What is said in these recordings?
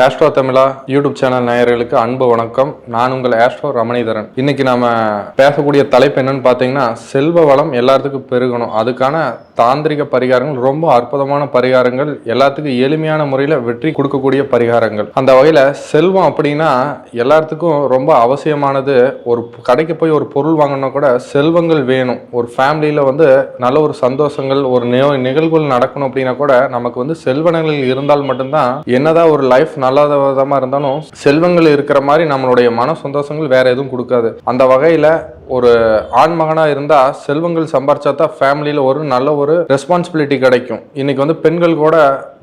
Astro தமிழா YouTube channel நேயர்களுக்கு அன்பு வணக்கம். நான் உங்கள் ஆஸ்ட்ரோ ரமணிதரன். இன்னைக்கு நாம பேசக்கூடிய தலைப்பு என்னன்னு பார்த்தீங்கன்னா செல்வ வளம் எல்லாத்துக்கும் பெருகணும். அதுக்கான தாந்திரிக பரிகாரங்கள் ரொம்ப அற்புதமான பரிகாரங்கள் எல்லாத்துக்கும் எளிமையான முறையில் வெற்றி கொடுக்கக்கூடிய பரிகாரங்கள். அந்த வகையில் செல்வம் அப்படின்னா எல்லாத்துக்கும் ரொம்ப அவசியமானது. ஒரு கடைக்கு போய் ஒரு பொருள் வாங்கினா கூட செல்வங்கள் வேணும். ஒரு ஃபேமிலியில் வந்து நல்ல ஒரு சந்தோஷங்கள் ஒரு நிகழ்வுகள் நடக்கணும் அப்படின்னா கூட நமக்கு வந்து செல்வனங்கள் இருந்தால் மட்டும்தான் என்னதான் ஒரு லைஃப் நல்ல விதமாக இருந்தாலும் செல்வங்கள் இருக்கிற மாதிரி நம்மளுடைய மன சந்தோஷங்கள் வேறு எதுவும் கொடுக்காது. அந்த வகையில் ஒரு ஆண் மகனாக இருந்தால் செல்வங்கள் சம்பாரிச்சா தான் ஃபேமிலியில் ஒரு நல்ல ஒரு ரெஸ்பான்சிபிலிட்டி கிடைக்கும். இன்றைக்கி வந்து பெண்கள் கூட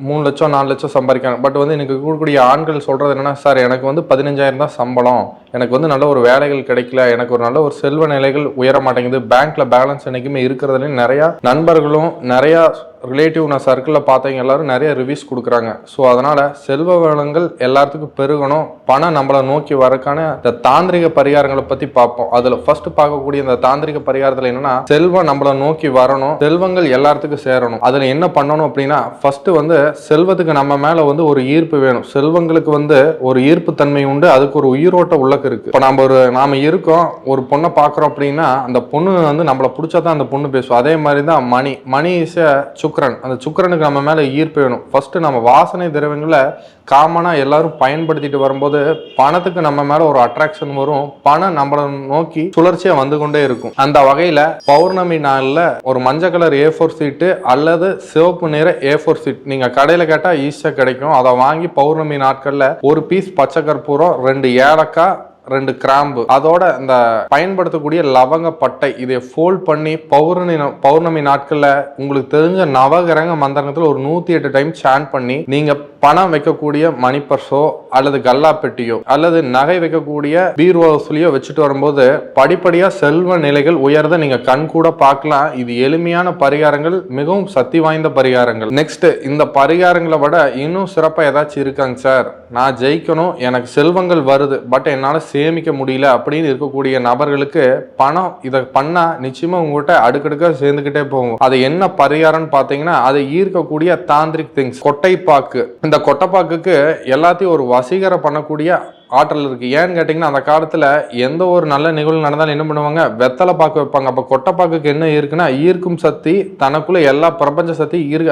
மூணு லட்சம் நாலு லட்சம் சம்பாதிக்கிறாங்க. பட் வந்து இன்றைக்கி இருக்கக்கூடிய ஆண்கள் சொல்கிறது என்னன்னா சார் எனக்கு வந்து பதினஞ்சாயிரம் தான் சம்பளம். எனக்கு வந்து நல்ல ஒரு வேலைகள் கிடைக்கல. எனக்கு ஒரு நல்ல ஒரு செல்வ நிலைகள் உயர மாட்டேங்குது. பேங்க்ல பேலன்ஸ் என்றைக்குமே இருக்கிறதுலையும் நிறையா நண்பர்களும் நிறையா ரிலேட்டிவ் நான் சர்க்கிளில் பார்த்தவங்க எல்லாரும் நிறைய ரிவ்யூஸ் கொடுக்குறாங்க. ஸோ அதனால் செல்வ வளங்கள் எல்லாத்துக்கும் பெருகணும். பணம் நம்மளை நோக்கி வரக்கான இந்த தாந்திரிக பரிகாரங்களை பற்றி பார்ப்போம். அதில் ஃபஸ்ட்டு பார்க்கக்கூடிய இந்த தாந்திரிக பரிகாரத்துல என்னன்னா செல்வம் நம்மளை நோக்கி வரணும் செல்வங்கள் எல்லாத்துக்கும் சேரணும். அதுல என்ன பண்ணணும் அப்படின்னா ஃபர்ஸ்ட் வந்து செல்வத்துக்கு நம்ம மேல வந்து ஒரு ஈர்ப்பு வேணும். செல்வங்களுக்கு வந்து ஒரு ஈர்ப்பு தன்மை உண்டு அதுக்கு ஒரு உயிரோட்ட உள்ளக்கு இருக்கு. இப்போ நம்ம ஒரு நாம இருக்கோம் ஒரு பொண்ணை பார்க்குறோம் அப்படின்னா அந்த பொண்ணு வந்து நம்மளை பிடிச்சா தான் அந்த பொண்ணு பேசும். அதே மாதிரி தான் மணி மணி இஸ் சுக்கரன். அந்த சுக்கரனுக்கு நம்ம மேலே ஈர்ப்பு வேணும். ஃபர்ஸ்ட் நம்ம வாசனை திரவியங்களை காமனாக எல்லாரும் பயன்படுத்திட்டு வரும்போது பணத்துக்கு நம்ம மேலே ஒரு அட்ராக்ஷன் வரும். பணம் நம்மளை நோக்கி சுழற்சி சுழற்சியாக வந்து கொண்டே இருக்கும். அந்த வகையில் பௌர்ணமி நாளில் ஒரு மஞ்சள் கலர் ஏ ஃபோர் சீட்டு அல்லது சிவப்பு நிற ஏ ஃபோர் சீட் நீங்கள் கடையில் கேட்டால் ஈஸியாக கிடைக்கும். அதை வாங்கி பௌர்ணமி நாட்களில் ஒரு பீஸ் பச்சை கற்பூரம் ரெண்டு ஏலக்காய் ரெண்டு கிராம்பு. அதோட இந்த பயன்படுத்தக்கூடிய லவங்க பட்டை இதை ஃபோல்ட் பண்ணி பௌர்ணமி பௌர்ணமி நாட்களில் உங்களுக்கு தெரிஞ்ச நவகிரக மந்திரத்தில் ஒரு நூற்றி எட்டு டைம் சான் பண்ணி நீங்கள் பணம் வைக்கக்கூடிய மணி பர்ஸோ அல்லது கல்லா பெட்டியோ அல்லது நகை வைக்கக்கூடிய பீர்வாசுலியோ வச்சுட்டு வரும்போது படிப்படியாக செல்வ நிலைகள் உயர்த நீங்கள் கண் கூட பார்க்கலாம். இது எளிமையான பரிகாரங்கள் மிகவும் சக்தி வாய்ந்த பரிகாரங்கள். நெக்ஸ்ட் இந்த பரிகாரங்களை விட இன்னும் சிறப்பாக ஏதாச்சும் இருக்காங்க சார். நான் ஜெயிக்கணும் எனக்கு செல்வங்கள் வருது பட் என்னால் சேமிக்க முடியல அப்படின்னு இருக்கக்கூடிய நபர்களுக்கு பணம் இதை பண்ணால் நிச்சயமாக உங்கள்கிட்ட அடுக்கடுக்காக சேர்ந்துக்கிட்டே போகும். அது என்ன பரிகாரம்னு பார்த்தீங்கன்னா அதை ஈர்க்கக்கூடிய தாந்திரிக் திங்ஸ் கொட்டைப்பாக்கு. இந்த கொட்டைப்பாக்குக்கு எல்லாத்தையும் ஒரு வசீகர பண்ணக்கூடிய ஆற்றல் இருக்கு. ஏன்னு கேட்டிங்கன்னா அந்த காலத்தில் எந்த ஒரு நல்ல நிகழ்வு நடந்தாலும் என்ன பண்ணுவாங்க? வெத்தலை பாக்கு வைப்பாங்க. அப்போ கொட்டைப்பாக்குக்கு என்ன இருக்குன்னா ஈர்க்கும் சக்தி தனக்குள்ள எல்லா பிரபஞ்ச சக்தி ஈர்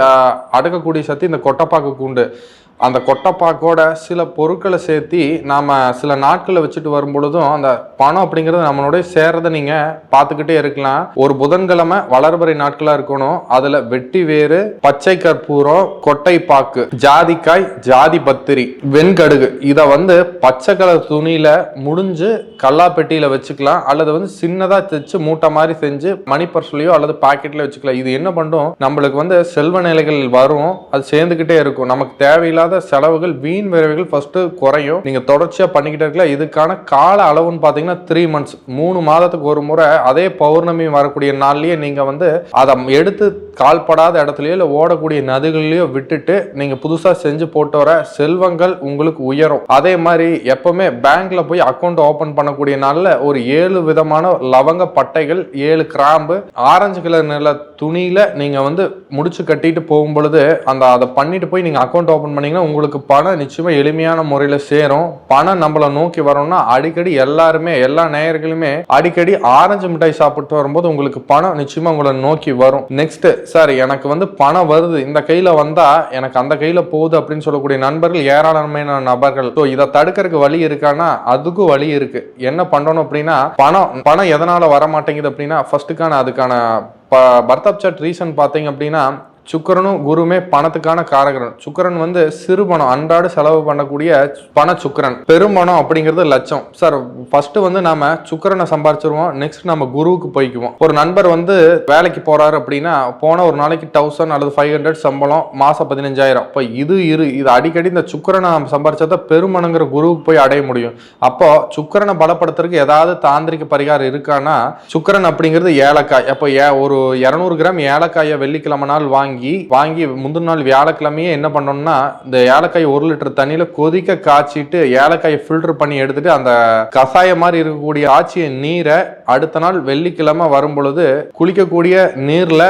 அடுக்கக்கூடிய சக்தி இந்த கொட்டைப்பாக்குக்கு உண்டு. அந்த கொட்டைப்பாக்கோட சில பொருட்களை சேர்த்தி நாம் சில நாட்களை வச்சுட்டு வரும் பொழுதும் அந்த பணம் அப்படிங்கிறது நம்மளுடைய சேர்றதை நீங்கள் பார்த்துக்கிட்டே இருக்கலாம். ஒரு புதன்கிழமை வளர்பறை நாட்களாக இருக்கணும். அதில் வெட்டி வேறு பச்சை கற்பூரம் கொட்டைப்பாக்கு ஜாதிக்காய் ஜாதி பத்திரி வெண்கடுகு. இதை வந்து பச்சை கலர் துணியில் முடிஞ்சு கல்லாப்பெட்டியில வச்சுக்கலாம். அல்லது வந்து சின்னதாக தைச்சு மூட்டை மாதிரி செஞ்சு மணி பர்ஸ்லயோ அல்லது பாக்கெட்டில் வச்சுக்கலாம். இது என்ன பண்ணும்? நம்மளுக்கு வந்து செல்வ நிலைகள் வரும். அது சேர்ந்துக்கிட்டே இருக்கும். நமக்கு தேவையில்லாத செலவுகள் வீண் விரைவுகள் ஃபர்ஸ்ட் குறையும். நீங்க தொடர்ச்சியா பண்ணிக்கிட்டே இருக்கலாம் இதுக்கான கால அளவுன்னு பாத்தீங்கன்னா த்ரீ மந்த்ஸ் மூணு மாதத்துக்கு ஒரு முறை அதே பௌர்ணமி வரக்கூடிய நாள்லயே நீங்க வந்து அதை எடுத்து கால்படாத இடத்துலையோ இல்லை ஓடக்கூடிய நதிகள்லையோ விட்டுட்டு நீங்கள் புதுசாக செஞ்சு போட்டு வர செல்வங்கள் உங்களுக்கு உயரும். அதே மாதிரி எப்பவுமே பேங்க்ல போய் அக்கௌண்ட் ஓபன் பண்ணக்கூடிய நாளில் ஒரு ஏழு விதமான லவங்க பட்டைகள் ஏழு கிராம்பு ஆரஞ்சு கலர் நில துணியில நீங்கள் வந்து முடிச்சு கட்டிட்டு போகும் பொழுது அந்த அதை பண்ணிட்டு போய் நீங்கள் அக்கௌண்ட் ஓபன் பண்ணீங்கன்னா உங்களுக்கு பணம் நிச்சயமாக எளிமையான முறையில் சேரும். பணம் நம்மளை நோக்கி வரணும்னா அடிக்கடி எல்லாருமே எல்லா நேயர்களுமே அடிக்கடி ஆரஞ்சு மிட்டாய் சாப்பிட்டு வரும்போது உங்களுக்கு பணம் நிச்சயமாக உங்களை நோக்கி வரும். நெக்ஸ்ட் சார் எனக்கு வந்து பணம் வருது. இந்த கையில வந்தா எனக்கு அந்த கையில போகுது அப்படின்னு சொல்லக்கூடிய நண்பர்கள் ஏராளமான நபர்கள். ஸோ இதை தடுக்கிறதுக்கு வழி இருக்கான்னா அதுக்கும் வழி இருக்கு. என்ன பண்ணணும் அப்படின்னா பணம் பணம் எதனால வர மாட்டேங்குது அப்படின்னா ஃபர்ஸ்ட்டுக்கான அதுக்கான பர்த் ஆஃப் சட் ரீசன் பார்த்தீங்க அப்படின்னா சுக்கரனும் குருமே பணத்துக்கான காரகரன் சுக்கரன் வந்து சிறு பணம் அன்றாட செலவு பண்ணக்கூடிய பண சுக்கரன். பெரும்பணம் அப்படிங்கிறது லட்சம். சார் ஃபர்ஸ்ட் வந்து நாம சுக்கரனை சம்பாரிச்சிருவோம். நெக்ஸ்ட் நம்ம குருவுக்கு போய்க்குவோம். ஒரு நண்பர் வந்து வேலைக்கு போறாரு அப்படின்னா போன ஒரு நாளைக்கு தௌசண்ட் அல்லது ஃபைவ் ஹண்ட்ரட் சம்பளம் மாசம் பதினஞ்சாயிரம். இப்போ இது இரு இது அடிக்கடி இந்த சுக்கரனை நம்ம சம்பாரிச்சா பெருமணங்கிற குருவுக்கு போய் அடைய முடியும். அப்போ சுக்கரனை பலப்படுத்துறதுக்கு ஏதாவது தாந்திரிக பரிகாரம் இருக்கான்னா சுக்கிரன் அப்படிங்கிறது ஏலக்காய். அப்போ ஏ ஒரு இரநூறு கிராம் ஏலக்காயை வெள்ளிக்கிழமை நாள் வாங்கி வாங்கி வாங்கி முந்தின நாள் வியாழக்கிழமையே என்ன பண்ணோம்னா இந்த ஏலக்காய் ஒரு லிட்டர் தண்ணியில கொதிக்க காய்ச்சிட்டு ஏலக்காயை ஃபில்டர் பண்ணி எடுத்துட்டு அந்த கசாயம் மாதிரி இருக்கக்கூடிய ஆச்சிய நீரை அடுத்த நாள் வெள்ளிக்கிழமை வரும் பொழுது குளிக்கக்கூடிய நீர்ல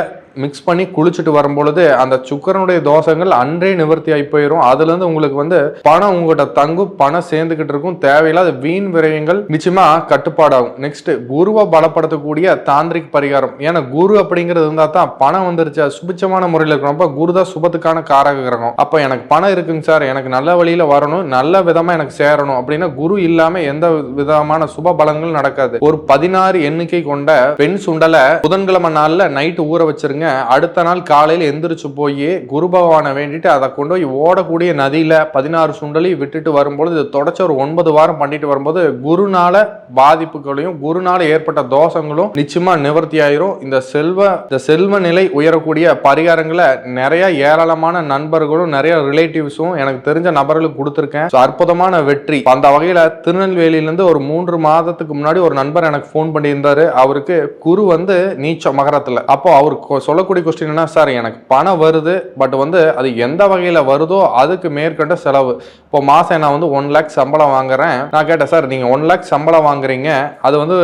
மிக்ஸ் பண்ணி குளிச்சுட்டு வரும்பொழுது அந்த சுக்கரனுடைய தோஷங்கள் அன்றே நிவர்த்தி ஆகி போயிடும் அதுல இருந்து உங்களுக்கு வந்து பணம் உங்கள்கிட்ட தங்கும் பணம் சேர்ந்துகிட்டு இருக்கும். தேவையில்லாத வீண் விரயங்கள் நிச்சயமா கட்டுப்பாடாகும். நெக்ஸ்ட் குருவை பலப்படுத்தக்கூடிய தாந்திரிக் பரிகாரம். ஏன்னா குரு அப்படிங்கிறது இருந்தா தான் பணம் வந்துருச்சு. சுபிச்சமான முறையில் இருக்கணும். அப்ப குரு தான் சுபத்துக்கான காரக கிரகம். அப்ப எனக்கு பணம் இருக்குங்க சார். எனக்கு நல்ல வழியில வரணும். நல்ல விதமா எனக்கு சேரணும். அப்படின்னா குரு இல்லாம எந்த விதமான சுப பலங்கள் நடக்காது. ஒரு பதினாறு எண்ணிக்கை கொண்ட பெண் சுண்டலை புதன்கிழமை நாள்ல நைட்டு ஊற வச்சிருங்க. அடுத்த நாள் காலையில் எந்திரிச்சு போய் குரு பகவானை வேண்டிட்டு அதை கொண்டு போய் ஓடக்கூடிய நதியில் பதினாறு சுண்டலி விட்டுட்டு வரும்பொழுது இதை தொடர்ச்சி ஒரு ஒன்பது வாரம் பண்ணிட்டு வரும்போது குருனால பாதிப்புகளையும் குருனால ஏற்பட்ட தோஷங்களும் நிச்சயமா நிவர்த்தி ஆயிரும். இந்த செல்வ இந்த செல்வ நிலை உயரக்கூடிய பரிகாரங்களை நிறைய ஏராளமான நண்பர்களும் நிறைய ரிலேட்டிவ்ஸும் எனக்கு தெரிஞ்ச நபர்களுக்கு கொடுத்துருக்கேன். அற்புதமான வெற்றி. அந்த வகையில் திருநெல்வேலியிலேருந்து ஒரு மூன்று மாதத்துக்கு முன்னாடி ஒரு நண்பர் எனக்கு ஃபோன் பண்ணியிருந்தாரு. அவருக்கு குரு வந்து நீச்ச மகரத்தில். அப்போ அவர் சொல்ல சொல்லக்கூடிய கொஸ்டின் என்ன சார் எனக்கு பணம் வருது பட் வந்து அது எந்த வகையில் வருதோ அதுக்கு மேற்கண்ட செலவு. இப்போ மாதம் நான் வந்து ஒன் லேக் சம்பளம் வாங்குறேன். நான் கேட்டேன் சார் நீங்கள் ஒன் லேக் சம்பளம் வாங்குறீங்க. அது வந்து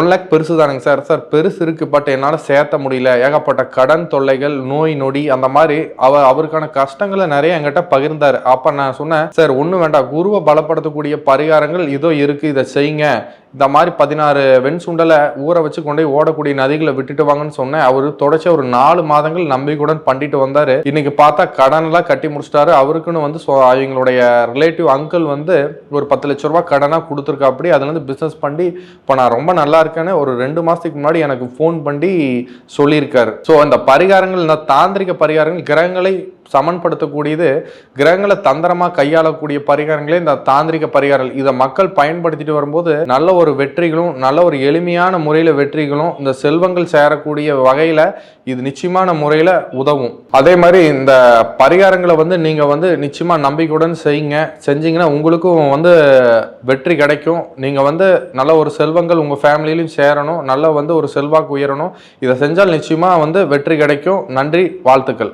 ஒன் லேக் பெருசு தானுங்க சார். சார் பெருசு இருக்கு பட் என்னால் சேர்த்த முடியல. ஏகப்பட்ட கடன் தொல்லைகள் நோய் நொடி அந்த மாதிரி அவர் அவருக்கான கஷ்டங்களை நிறைய என்கிட்ட பகிர்ந்தார். அப்போ நான் சொன்னேன் சார் ஒன்றும் வேண்டாம். குருவை பலப்படுத்தக்கூடிய பரிகாரங்கள் இதோ இருக்குது இதை செய்யுங்க. இந்த மாதிரி பதினாறு வெண் சுண்டலை ஊற வச்சு கொண்டு போய் ஓடக்கூடிய நதிகளை விட்டுட்டு வாங்கன்னு சொன்னேன். அவர் தொடர்ச்சி ஒரு நாலு மாதங்கள் நம்பிக்கையுடன் பண்ணிட்டு வந்தாரு. இன்னைக்கு பார்த்தா கடன் எல்லாம் கட்டி முடிச்சிட்டாரு. அவருக்குன்னு வந்து அவங்களுடைய ரிலேட்டிவ் அங்கிள் வந்து ஒரு பத்து லட்ச ரூபா கடனாக கொடுத்துருக்காப்படி. அப்படி அதுலேருந்து பிஸ்னஸ் பண்ணி இப்போ நான் ரொம்ப நல்லா இருக்கேன்னு ஒரு ரெண்டு மாதத்துக்கு முன்னாடி எனக்கு ஃபோன் பண்ணி சொல்லியிருக்காரு. ஸோ அந்த பரிகாரங்கள் இந்த தாந்திரிக பரிகாரங்கள் கிரகங்களை சமன்படுத்தக்கூடியது கிரகங்களை தந்திரமாக கையாளக்கூடிய பரிகாரங்களே இந்த தாந்திரிக பரிகாரங்கள். இதை மக்கள் பயன்படுத்திட்டு வரும்போது நல்ல ஒரு வெற்றிகளும் நல்ல ஒரு எளிமையான முறையில் வெற்றிகளும் இந்த செல்வங்கள் சேரக்கூடிய வகையில் இது நிச்சயமான முறையில் உதவும். அதே மாதிரி இந்த பரிகாரங்களை வந்து நீங்கள் வந்து நிச்சயமாக நம்பிக்கையுடன் செய்யுங்க. செஞ்சீங்கன்னா உங்களுக்கும் வந்து வெற்றி கிடைக்கும். நீங்கள் வந்து நல்ல ஒரு செல்வங்கள் உங்கள் ஃபேமிலியிலையும் சேரணும். நல்ல வந்து ஒரு செல்வாக்கு உயரணும். இதை செஞ்சால் நிச்சயமாக வந்து வெற்றி கிடைக்கும். நன்றி வாழ்த்துக்கள்.